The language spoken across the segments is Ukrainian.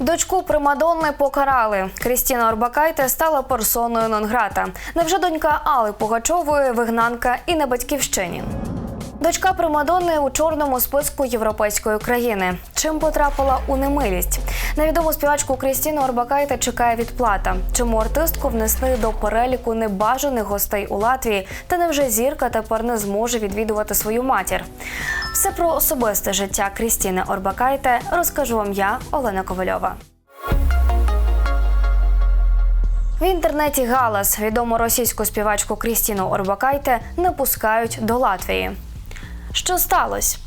Дочку Примадонни покарали. Крістіна Орбакайте стала персоною нон-грата. Невже донька Алли Пугачової вигнанка і на батьківщині? Дочка Примадонни у чорному списку європейської країни. Чим потрапила у немилість? Невідому співачку Крістіну Орбакайте чекає відплата. Чому артистку внесли до переліку небажаних гостей у Латвії? Та невже зірка тепер не зможе відвідувати свою матір? Все про особисте життя Крістіни Орбакайте розкажу вам я, Олена Ковальова. В інтернеті галас відому російську співачку Крістіну Орбакайте не пускають до Латвії. Що сталося?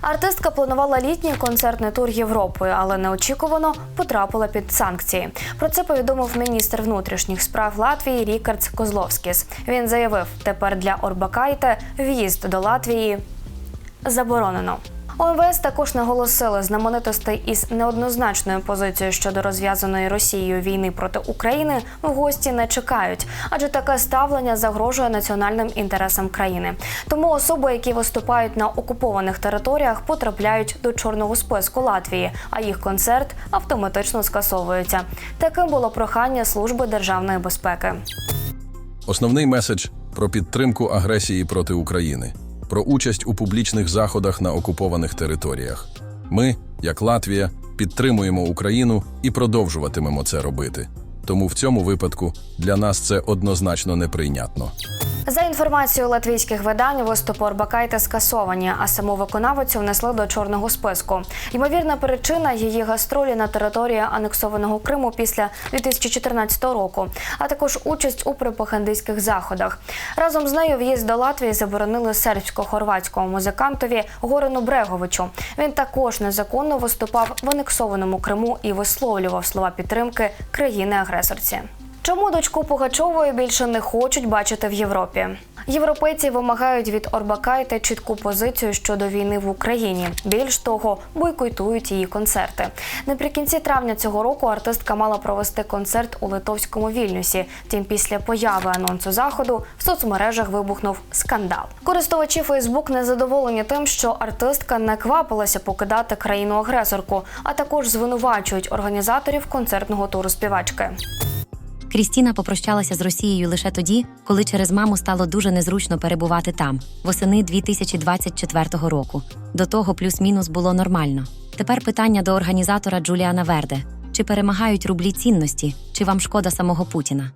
Артистка планувала літній концертний тур Європою, але неочікувано потрапила під санкції. Про це повідомив міністр внутрішніх справ Латвії Рікардс Козловськіс. Він заявив, тепер для Орбакайте в'їзд до Латвії заборонено. ОМВС також наголосили знаменитостей із неоднозначною позицією щодо розв'язаної Росією війни проти України в гості не чекають, адже таке ставлення загрожує національним інтересам країни. Тому особи, які виступають на окупованих територіях, потрапляють до чорного списку Латвії, а їх концерт автоматично скасовується. Таким було прохання служби державної безпеки. Основний меседж про підтримку агресії проти України, про участь у публічних заходах на окупованих територіях. Ми, як Латвія, підтримуємо Україну і продовжуватимемо це робити. Тому в цьому випадку для нас це однозначно неприйнятно. За інформацією латвійських видань, виступи Орбакайте скасовані, а саму виконавицю внесли до чорного списку. Ймовірна причина її гастролі на території анексованого Криму після 2014 року, а також участь у пропагандистських заходах. Разом з нею в'їзд до Латвії заборонили сербсько-хорватському музикантові Горину Бреговичу. Він також незаконно виступав в анексованому Криму і висловлював слова підтримки країни-агресорці. Чому дочку Пугачової більше не хочуть бачити в Європі? Європейці вимагають від Орбакайте чітку позицію щодо війни в Україні. Більш того, бойкотують її концерти. Наприкінці травня цього року артистка мала провести концерт у литовському Вільнюсі. Втім, після появи анонсу заходу в соцмережах вибухнув скандал. Користувачі Фейсбук незадоволені тим, що артистка не квапилася покидати країну-агресорку, а також звинувачують організаторів концертного туру співачки. Крістіна попрощалася з Росією лише тоді, коли через маму стало дуже незручно перебувати там, восени 2024 року. До того плюс-мінус було нормально. Тепер питання до організатора Джуліана Верде: чи перемагають рублі цінності, чи вам шкода самого Путіна?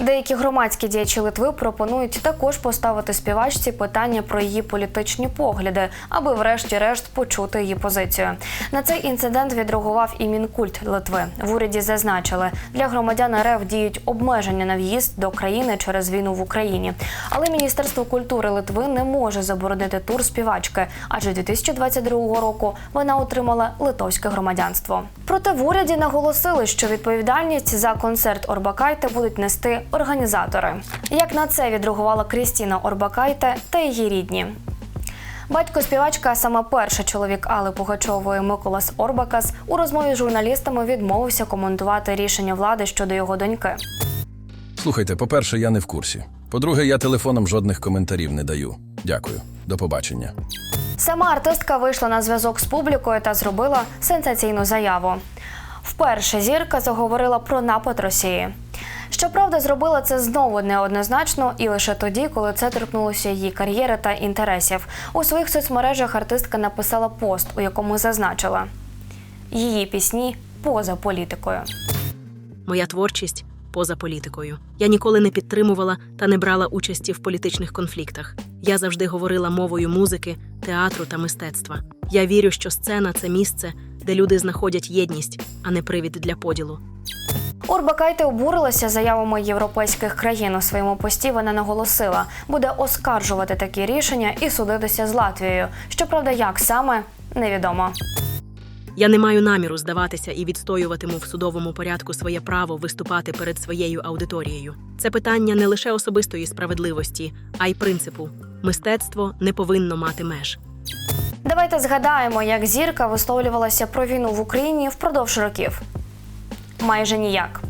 Деякі громадські діячі Литви пропонують також поставити співачці питання про її політичні погляди, аби врешті-решт почути її позицію. На цей інцидент відреагував і мінкульт Литви. В уряді зазначили, для громадян РФ діють обмеження на в'їзд до країни через війну в Україні. Але Міністерство культури Литви не може заборонити тур співачки, адже 2022 року вона отримала литовське громадянство. Проте в уряді наголосили, що відповідальність за концерт Орбакайте будуть нести організатори. Як на це відреагувала Крістіна Орбакайте та її рідні. Батько співачка, а саме перший чоловік Алли Пугачової Миколас Орбакас, у розмові з журналістами відмовився коментувати рішення влади щодо його доньки. Слухайте, по-перше, я не в курсі. По-друге, я телефоном жодних коментарів не даю. Дякую. До побачення. Сама артистка вийшла на зв'язок з публікою та зробила сенсаційну заяву. Вперше зірка заговорила про напад Росії. Щоправда, зробила це знову неоднозначно і лише тоді, коли це торкнулося її кар'єри та інтересів. У своїх соцмережах артистка написала пост, у якому зазначила її пісні поза політикою. Моя творчість поза політикою. Я ніколи не підтримувала та не брала участі в політичних конфліктах. Я завжди говорила мовою музики, театру та мистецтва. Я вірю, що сцена це місце, де люди знаходять єдність, а не привід для поділу. Орбакайте обурилася заявами європейських країн. У своєму пості вона наголосила, буде оскаржувати такі рішення і судитися з Латвією. Щоправда, як саме невідомо. Я не маю наміру здаватися і відстоюватиму в судовому порядку своє право виступати перед своєю аудиторією. Це питання не лише особистої справедливості, а й принципу. Мистецтво не повинно мати меж. Давайте згадаємо, як зірка висловлювалася про війну в Україні впродовж років. Майже ніяк.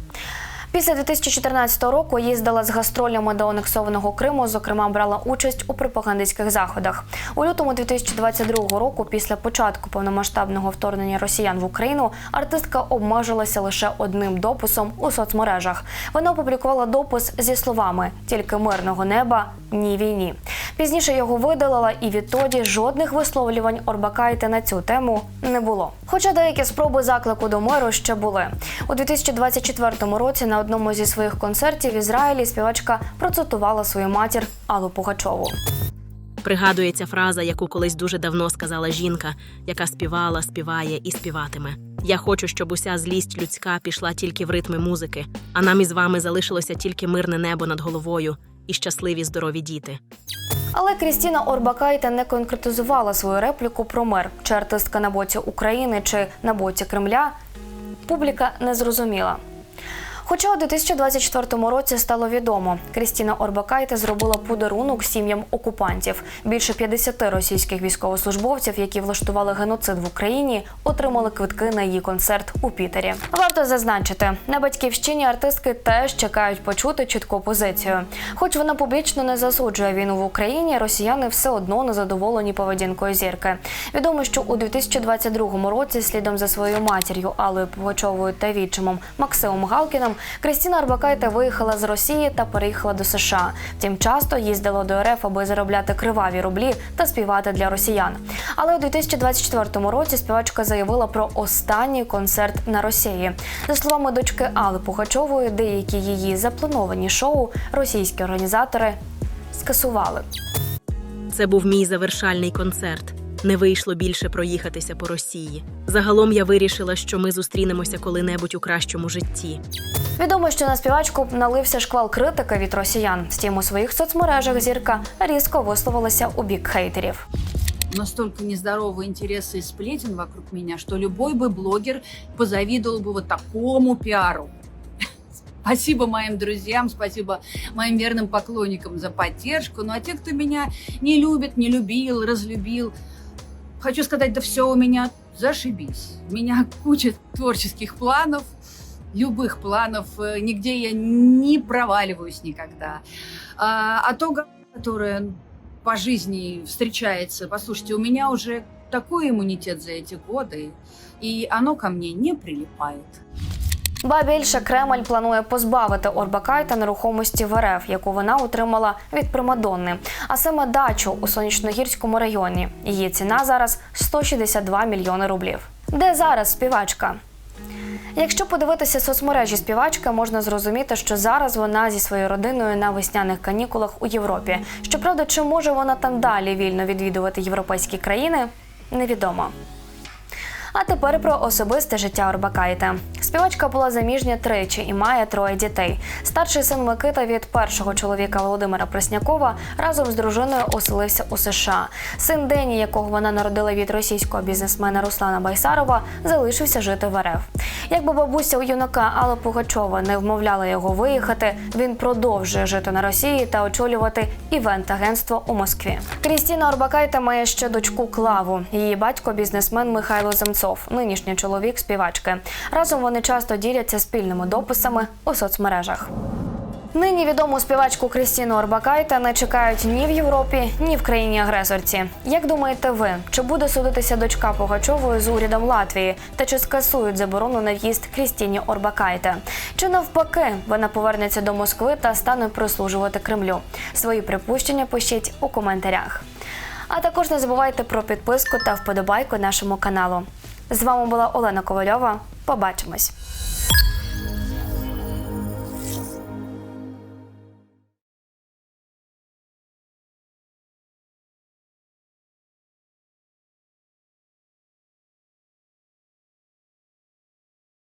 Після 2014 року їздила з гастролями до анексованого Криму. Зокрема, брала участь у пропагандистських заходах. У лютому 2022 року, після початку повномасштабного вторгнення росіян в Україну, артистка обмежилася лише одним дописом у соцмережах. Вона опублікувала допис зі словами Тільки мирного неба, ні війні. Пізніше його видалила, і відтоді жодних висловлювань Орбакайте на цю тему не було. Хоча деякі спроби заклику до миру ще були. У 2024 році на одному зі своїх концертів в Ізраїлі співачка процитувала свою матір Аллу Пугачову. Пригадується фраза, яку колись дуже давно сказала жінка, яка співала, співає і співатиме. Я хочу, щоб уся злість людська пішла тільки в ритми музики, а нам із вами залишилося тільки мирне небо над головою і щасливі здорові діти. Але Крістіна Орбакайте не конкретизувала свою репліку про мир, чи артистка на боці України, чи на боці Кремля. Публіка не зрозуміла. Хоча у 2024 році стало відомо, Крістіна Орбакайте зробила подарунок сім'ям окупантів. Більше 50 російських військовослужбовців, які влаштували геноцид в Україні, отримали квитки на її концерт у Пітері. Варто зазначити, на батьківщині артистки теж чекають почути чітку позицію. Хоч вона публічно не засуджує війну в Україні, росіяни все одно не задоволені поведінкою зірки. Відомо, що у 2022 році, слідом за своєю матір'ю Аллою Пугачовою та відчимом Максимом Галкіним, Крістіна Арбакайте виїхала з Росії та переїхала до США. Втім, часто їздила до РФ, аби заробляти криваві рублі та співати для росіян. Але у 2024 році співачка заявила про останній концерт на Росії. За словами дочки Алли Пугачової, деякі її заплановані шоу російські організатори скасували. Це був мій завершальний концерт. Не вийшло більше проїхатися по Росії. Загалом я вирішила, що ми зустрінемося коли-небудь у кращому житті. Відомо, що на співачку налився шквал критики від росіян. Втім, у своїх соцмережах зірка різко висловилася у бік хейтерів. настолько нездоровые интересы и сплетен вокруг меня, что любой бы блогер позавидовал бы вот такому пиару. Спасибо моим друзьям, спасибо моим верным поклонникам за поддержку. Ну а те, кто меня не любит, не любил, разлюбил, хочу сказать, да все у меня зашибись. У меня куча творческих планов, любых планов, э, нигде я не проваливаюсь никогда. А, а то, говно, которое по жизни встречается, послушайте, у меня уже такой иммунитет за эти годы, и оно ко мне не прилипает. Ба більше Кремль планує позбавити Орбакайта нерухомості в РФ, яку вона отримала від Примадонни, а саме дачу у сонячногірському районі. Її ціна зараз 162 мільйони рублів. Де зараз співачка? Якщо подивитися соцмережі співачки, можна зрозуміти, що зараз вона зі своєю родиною на весняних канікулах у Європі. Щоправда, чи може вона там далі вільно відвідувати європейські країни, невідомо. А тепер про особисте життя Орбакайте. Співачка була заміжня тричі і має троє дітей. Старший син Микита від першого чоловіка Володимира Преснякова разом з дружиною оселився у США. Син Дені, якого вона народила від російського бізнесмена Руслана Байсарова, залишився жити в РФ. Якби бабуся у юнака Алла Пугачова не вмовляла його виїхати, він продовжує жити на Росії та очолювати івент-агентство у Москві. Крістіна Орбакайте має ще дочку Клаву. Її батько бізнесмен Михайло Земцов, нинішній чоловік співачки. Разом вони часто діляться спільними дописами у соцмережах. Нині відому співачку Крістіну Орбакайте не чекають ні в Європі, ні в країні агресорці. Як думаєте ви, чи буде судитися дочка Пугачової з урядом Латвії, та чи скасують заборону на в'їзд Крістіні Орбакайте? Чи навпаки вона повернеться до Москви та стане прислужувати Кремлю? Свої припущення пишіть у коментарях. А також не забувайте про підписку та вподобайку нашому каналу. З вами була Олена Ковальова. Побачимось.